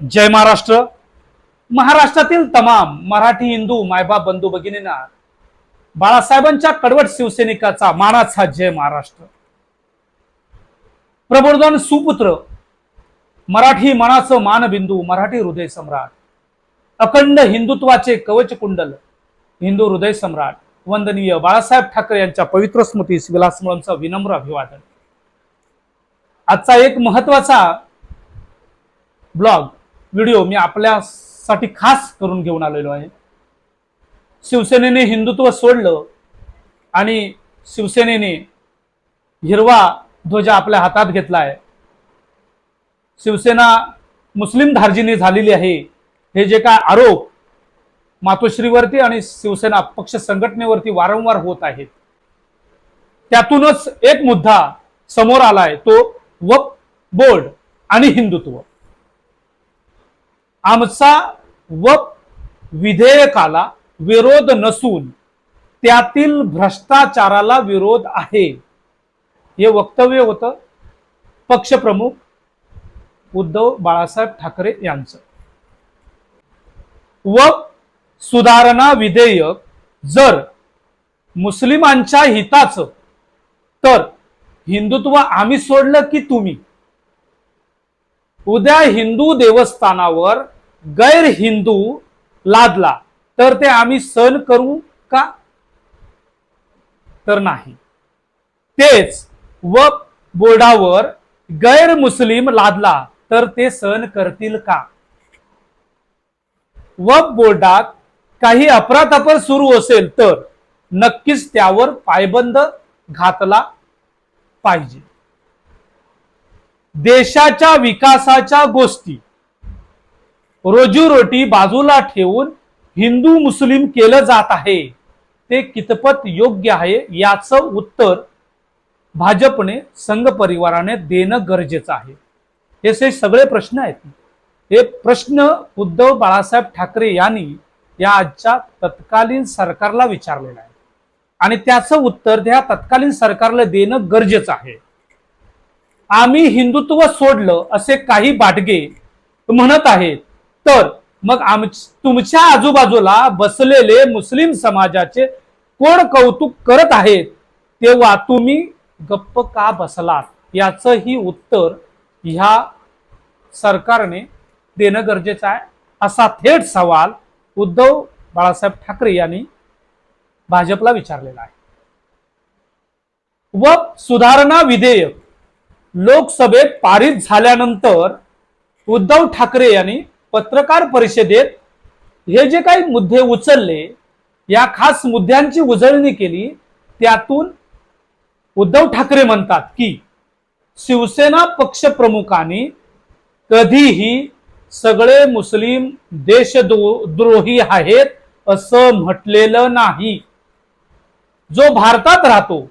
जय महाराष्ट्र. महाराष्ट्रातील तमाम मराठी हिंदू मायबाप बंधू भगिनींना बाळासाहेबांच्या कडवट शिवसैनिकाचा मानाचा जय महाराष्ट्र. प्रबोधन सुपुत्र मराठी मनाचं मानबिंदू मराठी हृदय सम्राट अखंड हिंदुत्वाचे कवच कुंडल हिंदू हृदय सम्राट वंदनीय बाळासाहेब ठाकरे यांच्या पवित्र स्मृतीस विलासमुळांचं विनम्र अभिवादन. आजचा एक महत्त्वाचा ब्लॉग व्हिडिओ मी आपल्यासाठी खास करून घेऊन आलेलो आहे. शिवसेनेने हिंदुत्व सोडलं आणि शिवसेनेने हिरवा ध्वजा आपल्या हातात घेतलाय शिवसेना मुस्लिम धार्जिनी झालेली आहे. हे जे काय आरोप मातोश्रीवरती आणि शिवसेना पक्ष संघटनेवरती वारंवार होत आहेत. त्यातूनच एक मुद्दा समोर आलाय तो वक बोर्ड आणि हिंदुत्व. आमचा व विधेयकाला विरोध नसून त्यातील भ्रष्टाचाराला विरोध आहे. हे वक्तव्य होतं पक्षप्रमुख उद्धव बाळासाहेब ठाकरे यांचं. व सुधारणा विधेयक जर मुस्लिमांच्या हिताचं तर हिंदुत्व आम्ही सोडलं की तुम्ही? उद्या हिंदू देवस्थानावर गैर हिंदू लादला तर ते आम्ही सहन करू का? तर नाही. तेच व बोर्डावर गैर मुस्लिम लादला तर ते सहन करतील का? व बोर्डात काही अफरातफर सुरू असेल तर नक्कीच त्यावर पायबंद घातला पाहिजे. देशाच्या विकासाच्या गोष्टी. रोजीरोटी बाजूला ठेवून हिंदू मुस्लिम केलं जात आहे. ते कितपत योग्य आहे याचं उत्तर भाजपने संघ परिवाराने देणं गरजेचं आहे. हे से सगळे प्रश्न आहेत. हे प्रश्न उद्धव बाळासाहेब ठाकरे यांनी या आजच्या तत्कालीन सरकारला विचारलेला आहे. आणि त्याचं उत्तर त्या तत्कालीन सरकारला देणं गरजेचं आहे. आम्ही हिंदुत्व सोडलं असे काही बाटगे म्हणत आहेत. तर मग आम तुमच्या आजूबाजूला बसलेले मुस्लिम समाजाचे कोण कौतुक करत आहेत? तेव्हा तुम्ही गप्प का बसलात? याचंही उत्तर ह्या सरकारने देणं गरजेचं आहे. असा थेट सवाल उद्धव बाळासाहेब ठाकरे यांनी भाजपला विचारलेला आहे. व सुधारणा विधेयक लोकसभेत पारित झाल्यानंतर उद्धव ठाकरे यांनी पत्रकार परिषदेत हे जे काही मुद्दे उचलले या खास मुद्द्यांची उजळणी केली त्यातून उद्धव ठाकरे म्हणतात की शिवसेना पक्षप्रमुखांनी कधीही सगळे मुस्लिम देशद्रोही आहेत असं म्हटलेलं नाही. जो भारतात राहतो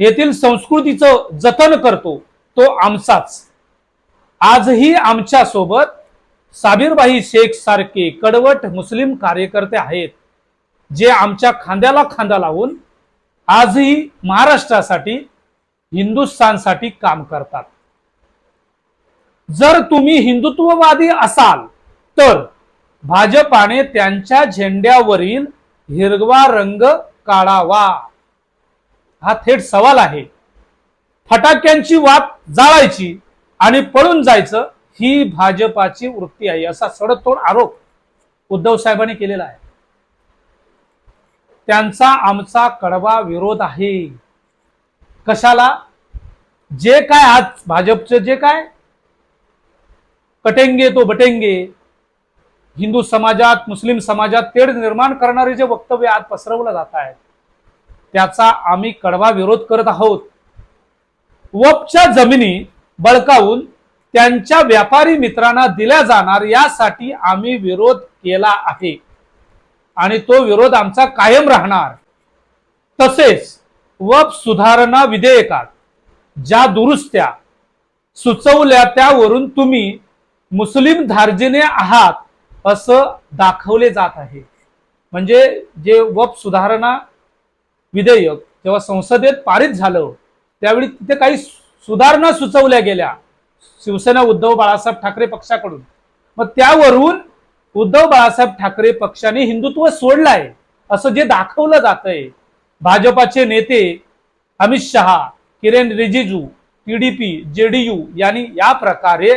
येथील संस्कृतीचं जतन करतो तो आमचाच. आजही आमच्यासोबत साबीरबाई शेख सारखे कडवट मुस्लिम कार्यकर्ते आहेत जे आमच्या खांद्याला खांदा लावून आजही महाराष्ट्रासाठी हिंदुस्थानसाठी काम करतात. जर तुम्ही हिंदुत्ववादी असाल तर भाजपाने त्यांच्या झेंड्यावरील हिरवा रंग काढावा. हा थेट सवाल आहे. फटाक्यांची वाट जाळायची आणि पळून जायचं ही भाजपाची वृत्ती आहे असा सडतोड आरोप उद्धव साहेबांनी केलेला आहे. त्यांचा आमचा कडवा विरोध आहे. कशाला? जे काय आज भाजपचं जे काय? कटेंगे तो बटेंगे. हिंदू समाजात मुस्लिम समाजात तेढ निर्माण करणारे जे वक्तव्य आज पसरवलं जात आहे त्याचा आम्ही कडवा विरोध करत आहोत. वपच्या जमिनी बळकावून त्यांच्या व्यापारी मित्रांना दिल्या जाणार यासाठी आम्ही विरोध केला आहे. आणि तो विरोध आमचा कायम राहणार. तसेच वप सुधारणा विधेयकात ज्या दुरुस्त्या सुचवल्या त्यावरून तुम्ही मुस्लिम धार्जिने आहात असं दाखवले जात आहे. म्हणजे जे वप सुधारणा विधेयक जेव्हा संसदेत पारित झालं त्यावेळी तिथे काही सुधारणा सुचवल्या गेल्या. शिवसेना उद्धव बाळासाहेब ठाकरे पक्षाकडून. मग त्यावरून उद्धव बाळासाहेब ठाकरे पक्षाने हिंदुत्व सोडलंय असं जे दाखवलं जातंय. भाजपाचे नेते अमित शहा किरेन रिजिजू टीडीपी जेडीयू यांनी या प्रकारे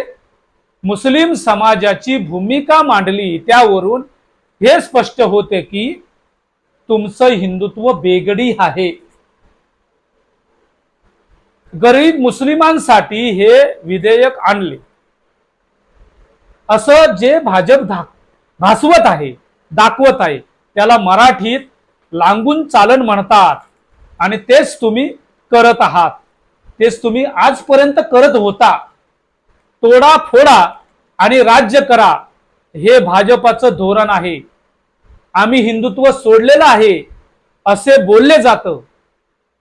मुस्लिम समाजाची भूमिका मांडली. त्यावरून हे स्पष्ट होते की तुमचं हिंदुत्व बेगडी आहे. गरीब मुस्लिमांसाठी हे विधेयक आणले. असं जे भाजप धा- भासवत आहे दाखवत आहे त्याला मराठीत लांगून चालन म्हणतात. आणि तेच तुम्ही करत आहात. तेच तुम्ही आजपर्यंत करत होता. तोडा फोडा आणि राज्य करा हे भाजपाचं धोरण आहे. आम्ही हिंदुत्व सोडलेलं आहे असे बोलले जातं.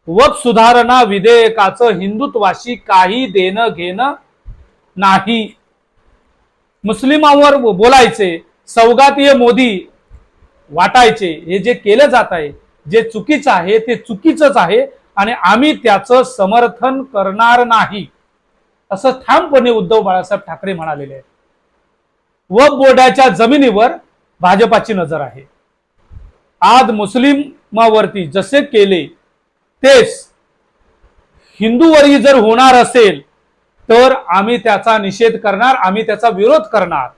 वक सुधारणा विधेयकाचं हिंदुत्वाशी काही देणं घेणं नाही. मुस्लिमांवर बोलायचे सौगातीय मोदी वाटायचे हे जे केलं जात आहे जे चुकीचं आहे ते चुकीचंच आहे आणि आम्ही त्याचं समर्थन करणार नाही. असं ठामपणे उद्धव बाळासाहेब ठाकरे म्हणालेले आहेत. व बोर्डाच्या जमिनीवर भाजपाची नजर आहे. आज मुस्लिमावरती जसे केले तेच. हिंदूवरही जर होणार असेल तर आम्ही त्याचा निषेध करणार आम्ही त्याचा विरोध करणार.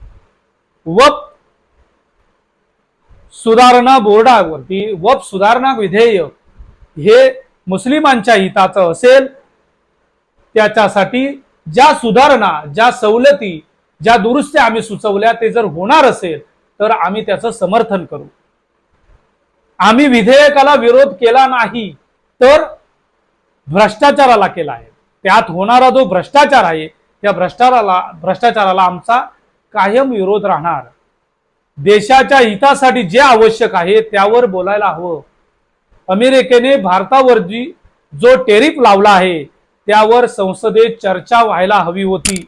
वप सुधारणा बोर्डावरती वप सुधारणा विधेयक हे मुस्लिमांच्या हिताचं असेल. त्याच्यासाठी ज्या सुधारणा ज्या सवलती ज्या दुरुस्त्या आम्ही सुचवल्या ते जर होणार असेल तर आम्ही त्याचं समर्थन करू. आम्ही विधेयकाला विरोध केला नाही. तर भ्रष्टाचाराला केला आहे. त्यात होणारा जो भ्रष्टाचार आहे त्या भ्रष्टाचाराला भ्रष्टाचाराला आमचा कायम विरोध राहणार. देशाच्या हितासाठी जे आवश्यक आहे त्यावर बोलायला हवं. अमेरिकेने भारतावर जी जो टेरिफ लावला आहे त्यावर संसदेत चर्चा व्हायला हवी होती.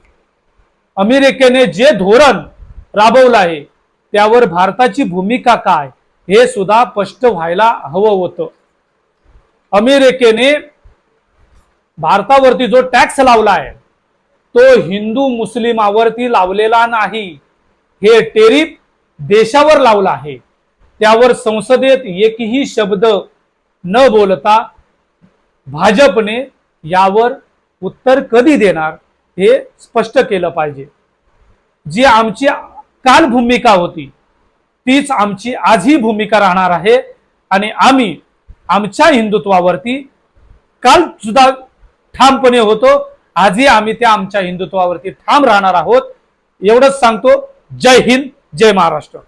अमेरिकेने जे धोरण राबवलं आहे त्यावर भारताची भूमिका काय हे सुद्धा स्पष्ट व्हायला हवं होतं. अमेरिकेने भारतावरती जो टॅक्स लावला आहे तो हिंदू मुस्लिमावरती लावलेला नाही. हे टेरिफ देशावर लावला आहे. त्यावर संसदेत एकही शब्द न बोलता भाजपने यावर उत्तर कधी देणार हे स्पष्ट केलं पाहिजे. जी आमची काल भूमिका होती तीच आमची आजही भूमिका राहणार आहे आणि आम्ही आमच्या हिंदुत्वावरती काल सुद्धा ठामपणे होतो. आजही आम्ही त्या आमच्या हिंदुत्वावरती ठाम राहणार आहोत. एवढंच सांगतो. जय हिंद जय महाराष्ट्र.